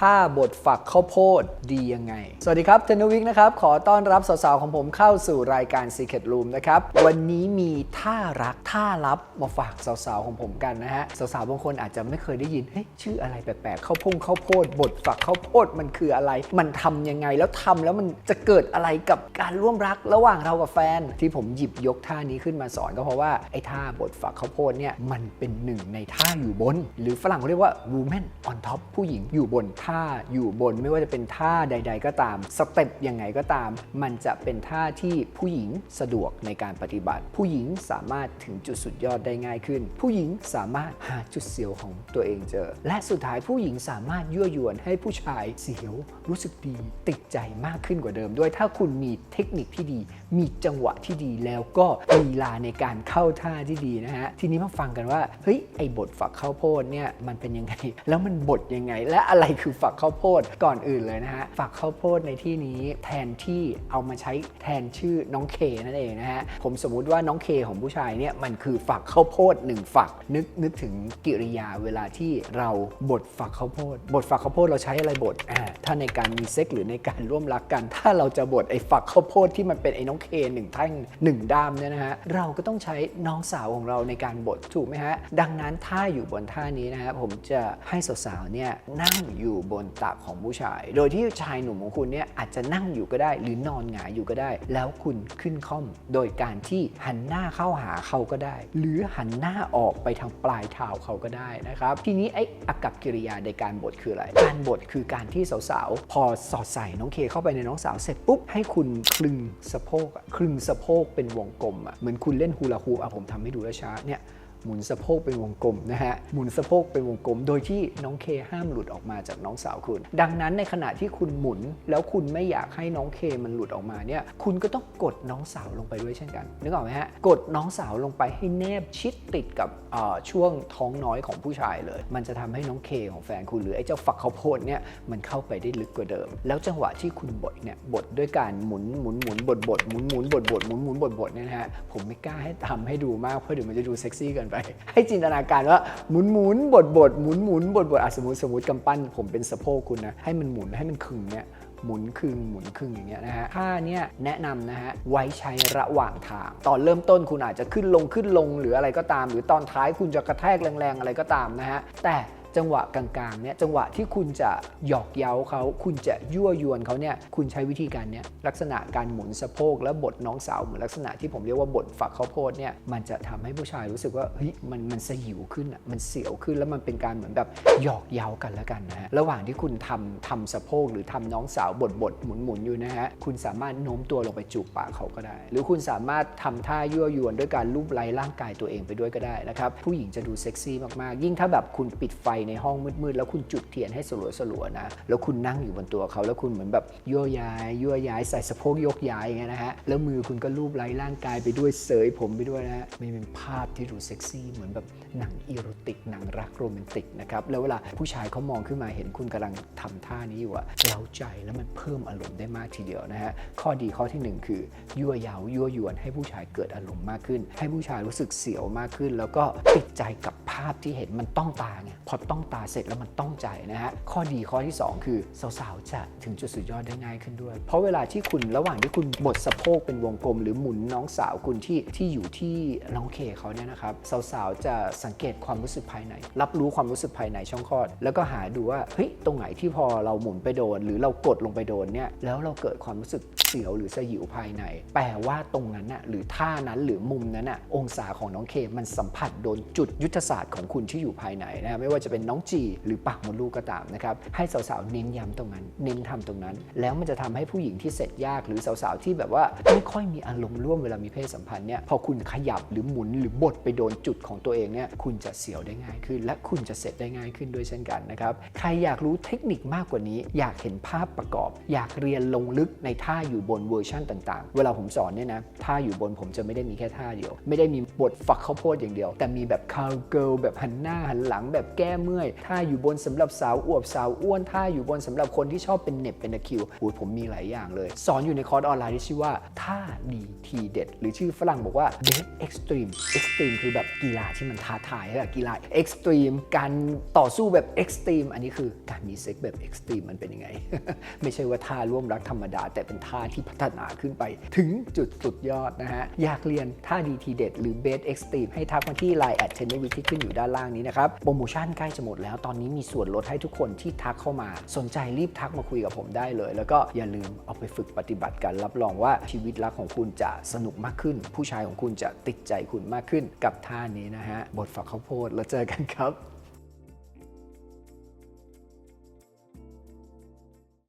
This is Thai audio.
ท่าบทฝักข้าวโพดดียังไง สวัสดีครับเทนวิกนะครับ ขอต้อนรับสาวๆของผมเข้าสู่รายการ Secret Room นะครับ วันนี้มีท่ารักท่าลับมาฝากสาวๆของผมกันนะฮะ สาวๆบางคนอาจจะไม่เคยได้ยิน เฮ้ยชื่ออะไรแปลกๆข้าวโพงข้าวโพดบทฝักข้าวโพดมันคืออะไร มันทำยังไงแล้วทำแล้วมันจะเกิดอะไรกับการร่วมรักระหว่างเรากับแฟน ที่ผมหยิบยกท่านี้ขึ้นมาสอนก็เพราะว่าไอ้ท่าบทฝักข้าวโพดเนี่ยมันเป็นหนึ่งในท่าอยู่บน หรือฝรั่งเรียกว่า woman on top ผู้หญิงอยู่บนท่าอยู่บนไม่ว่าจะเป็นท่าใด ๆ ก็ตามสเต็ปยังไงก็ตาม มันจะเป็นท่าที่ผู้หญิงสะดวกในการปฏิบัติ ผู้หญิงสามารถถึงจุดสุดยอดได้ง่ายขึ้น ผู้หญิงสามารถหาจุดเสียวของตัวเองเจอ และสุดท้ายผู้หญิงสามารถยั่วยวนให้ผู้ชายเสียวรู้สึกดี ติดใจมากขึ้นกว่าเดิม ด้วยถ้าคุณมีเทคนิคที่ดี มีจังหวะที่ดีแล้วก็ลีลาในการเข้าท่าที่ดีนะฮะทีนี้มาฟังกันว่าเฮ้ยไอ้บทฝักข้าวโพดเนี่ยมันเป็นยังไง แล้วมันบดยังไง และอะไรคือฝักข้าวโพดก่อนอื่นเลยนะฮะ ฝักข้าวโพดในที่นี้แทนที่เอามาใช้แทนชื่อน้องเคนั่นเองนะฮะ ผมสมมุติว่าน้องเคของผู้ชายเนี่ยมันคือฝักข้าวโพดหนึ่งฝัก นึกนึกถึงกิริยาเวลาที่เราบดฝักข้าวโพดบดฝักข้าวโพดเราใช้อะไรบดอ่าถ้าในการมีเซ็กหรือในการร่วมรักกัน ถ้าเราจะบดไอ้ฝักข้าวโพดที่มันเป็นไอ้น้องเคหนึ่งแท่งหนึ่งด้ามเนี่ยนะฮะเราก็ต้องใช้น้องสาวของเราในการบดถูกไหมฮะดังนั้นถ้าอยู่บนท่านี้นะฮะผมจะให้สาวๆเนี่ยนั่งอยู่บนตักของผู้ชาย โดยที่ชายหนุ่มของคุณเนี่ยอาจจะนั่งอยู่ก็ได้ หรือนอนหงายอยู่ก็ได้ แล้วคุณขึ้นค่อม โดยการที่หันหน้าเข้าหาเขาก็ได้ หรือหันหน้าออกไปทางปลายเท้าเขาก็ได้นะครับ ทีนี้ไอ้อากับกิริยาในการบดคืออะไร การบดคือการที่สาวๆ พอสอดใส่น้องเคเข้าไปในน้องสาวเสร็จปุ๊บให้คุณคลึงสะโพกคลึงสะโพกเป็นวงกลมอะเหมือนคุณเล่นฮูลาฮูปอะผมทำให้ดูไว้ช้าเนี่ย หมุนสะโพกเป็นวงกลมนะฮะ หมุนสะโพกเป็นวงกลม โดยที่น้องเคห้ามหลุดออกมาจากน้องสาวคุณ ดังนั้นในขณะที่คุณหมุน แล้วคุณไม่อยากให้น้องเคมันหลุดออกมาเนี่ย คุณก็ต้องกดน้องสาวลงไปด้วยเช่นกัน นึกออกไหมฮะ กดน้องสาวลงไปให้แนบชิดติดกับช่วงท้องน้อยของผู้ชายเลย มันจะทำให้น้องเคของแฟนคุณหรือไอ้เจ้าฝักข้าวโพดเนี่ย มันเข้าไปได้ลึกกว่าเดิม แล้วจังหวะที่คุณบดเนี่ย บดด้วยการหมุน หมุน หมุน บดบดหมุน หมุน บดบดหมุน หมุน บดบดเนี่ยนะฮะ ผมไม่กล้าให้ทำให้ดูมากเพราะเดี๋ยวมันจะดูเซ็กซี่กินไป ให้จินตนาการว่าหมุนหมุนบดบดหมุนหมุนบดบดอะสมมติสมมติกำปั้น ผมเป็นสะโพกคุณนะให้มันหมุนให้มันคึงเนี่ยหมุนคึงหมุนคึงอย่างเงี้ยนะฮะท่าเนี้ยแนะนำนะฮะไว้ใช้ระหว่างทาง ตอนเริ่มต้นคุณอาจจะขึ้นลงขึ้นลงหรืออะไรก็ตาม หรือตอนท้ายคุณจะกระแทกแรงๆอะไรก็ตามนะฮะแต่ จังหวะกลางๆเนี่ยจังหวะที่คุณจะหยอกเย้าเขาคุณจะยั่วยวนเขาเนี่ยคุณใช้วิธีการเนี้ยลักษณะการหมุนสะโพกและบดน้องสาวเหมือนลักษณะที่ผมเรียกว่าบดฝักข้าวโพดเนี่ยมันจะทำให้ผู้ชายรู้สึกว่าเฮ้ยมันมันสยิวขึ้นอะมันเสียวขึ้นแล้วมันเป็นการเหมือนแบบหยอกเย้ากันแล้วกันนะฮะระหว่างที่คุณทำทำสะโพกหรือทำน้องสาวบดบดหมุนหมุนอยู่นะฮะคุณสามารถโน้มตัวลงไปจูบปากเขาก็ได้ หรือคุณสามารถทำท่ายั่วยวนด้วยการลูบไล้ร่างกายตัวเองไปด้วยก็ได้นะครับผู้หญิงจะดูเซ็กซี่มากๆ ยิ่งถ้าแบบคุณปิดไฟในห้องมืดๆ แล้วคุณจุดเทียนให้สลัวๆนะ แล้วคุณนั่งอยู่บนตัวเขาแล้วคุณเหมือนแบบยั่วย้ายยั่วย้ายใส่สะโพกยกย้ายอย่างเงี้ยนะฮะแล้วมือคุณก็ลูบไล้ร่างกายไปด้วยเสยผมไปด้วยนะฮะมันเป็นภาพที่ดูเซ็กซี่เหมือนแบบหนังอีโรติกหนังรักโรแมนติกนะครับแล้วเวลาผู้ชายเขามองขึ้นมาเห็นคุณกำลังทำท่านี้อยู่อะเล้าใจแล้วมันเพิ่มอารมณ์ได้มากทีเดียวนะฮะข้อดีข้อที่หนึ่งคือยั่วย้ายั่วยวนให้ผู้ชายเกิดอารมณ์มากขึ้น ให้ผู้ชายรู้สึกเสียวมากขึ้น แล้วก็ติดใจกับ ภาพที่เห็นมันต้องตาไงพอต้องตาเสร็จแล้วมันต้องใจนะฮะข้อดีข้อที่สองคือสาวๆจะถึงจุดสุดยอดได้ง่ายขึ้นด้วย เพราะเวลาที่คุณระหว่างที่คุณบดสะโพกเป็นวงกลม หรือหมุนน้องสาวคุณที่ที่อยู่ที่น้องเคเขาเนี่ยนะครับสาวๆจะสังเกตความรู้สึกภายใน รับรู้ความรู้สึกภายในช่องคลอด แล้วก็หาดูว่าเฮ้ยตรงไหนที่พอเราหมุนไปโดน หรือเรากดลงไปโดนเนี่ยแล้วเราเกิดความรู้สึกเสียวหรือสยิวภายใน แปลว่าตรงนั้นน่ะหรือท่านั้นหรือมุมนั้นน่ะองศาของน้องเคมันสัมผัสโดนจุดยุทธศาสตร์ของคุณที่อยู่ภายในนะไม่ว่าจะเป็นน้องจีหรือปากมดลูกก็ตามนะครับให้สาวๆเน้นย้ำตรงนั้น เน้นทำตรงนั้น แล้วมันจะทำให้ผู้หญิงที่เสร็จยากหรือสาวๆที่แบบว่าไม่ค่อยมีอารมณ์ร่วมเวลามีเพศสัมพันธ์เนี่ยพอคุณขยับหรือหมุนหรือบดไปโดนจุดของตัวเองเนี่ยคุณจะเสียวได้ง่ายขึ้น และคุณจะเสร็จได้ง่ายขึ้นด้วยเช่นกันนะครับใครอยากรู้เทคนิคมากกว่านี้ อยากเห็นภาพประกอบ อยากเรียนลงลึกในท่าอยู่บนเวอร์ชั่นต่างๆ เวลาผมสอนเนี่ยนะท่าอยู่บนผมจะไม่ได้มีแค่ท่าเดียว ไม่ได้มี บทฝักข้าวโพดอย่างเดียว แต่มีแบบคาวเกิลแบบหันหน้าหันหลังแบบแก้เมื่อยท่าอยู่บนสำหรับสาวอวบสาวอ้วนท่าอยู่บนสำหรับคนที่ชอบเป็นเน็บเป็นตะคิวโอ้ยผมมีหลายอย่างเลย สอนอยู่ในคอร์สออนไลน์ที่ชื่อว่าท่าดีทีเด็ด หรือชื่อฝรั่งบอกว่า Dead Extreme Extreme คือแบบกีฬาที่มันท้าทายอะกีฬา Extreme การต่อสู้แบบ Extreme อันนี้คือการมีเซ็กแบบ Extreme มันเป็นยังไง ไม่ใช่ว่าท่าร่วมรักธรรมดา แต่เป็นท่าที่พัฒนาขึ้นไป ถึงจุดสุดยอดนะฮะอยากเรียนท่าดีทีเด็ดหรือ Best Extreme ให้ทักมาที่ Line แอดเทนนิวิที่ขึ้นอยู่ด้านล่างนี้นะครับ โปรโมชั่นใกล้จะหมดแล้ว ตอนนี้มีส่วนลดให้ทุกคนที่ทักเข้ามา สนใจรีบทักมาคุยกับผมได้เลย แล้วก็อย่าลืมเอาไปฝึกปฏิบัติกันรับรองว่าชีวิตรักของคุณจะสนุกมากขึ้น ผู้ชายของคุณจะติดใจคุณมากขึ้นกับท่านี้นะฮะบทฝักข้าวโพดแล้วเจอกันครับ